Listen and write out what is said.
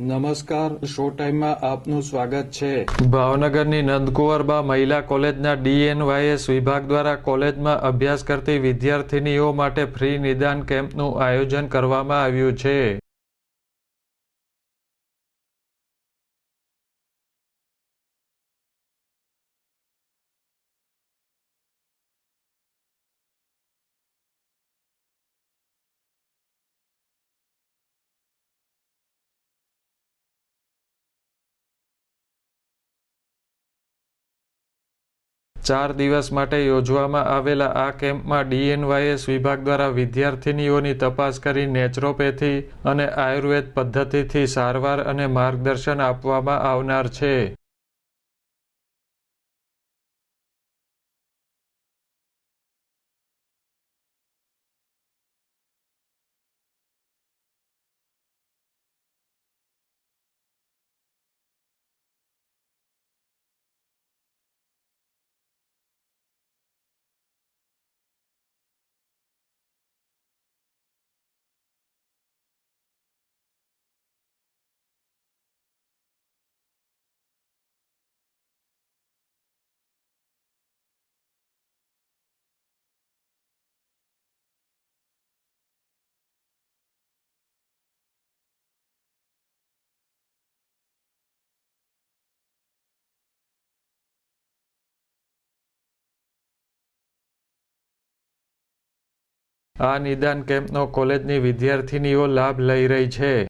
નમસ્કાર, શો ટાઈમમાં આપનું સ્વાગત છે. ભાવનગરની નંદકુંવરબા મહિલા કોલેજના ડીએનવાયએસ વિભાગ દ્વારા કોલેજમાં અભ્યાસ કરતી વિદ્યાર્થિનીઓ માટે ફ્રી નિદાન કેમ્પનું આયોજન કરવામાં આવ્યું છે. ચાર દિવસ માટે યોજવામાં આવેલા આ કેમ્પમાં ડીએનવાયએસ વિભાગ દ્વારા વિદ્યાર્થિનીઓની તપાસ કરી નેચરોપેથી અને આયુર્વેદ પદ્ધતિથી સારવાર અને માર્ગદર્શન આપવામાં આવનાર છે. આ નિદાન કેમ્પનો કોલેજની વિદ્યાર્થિનીઓ લાભ લઈ રહી છે.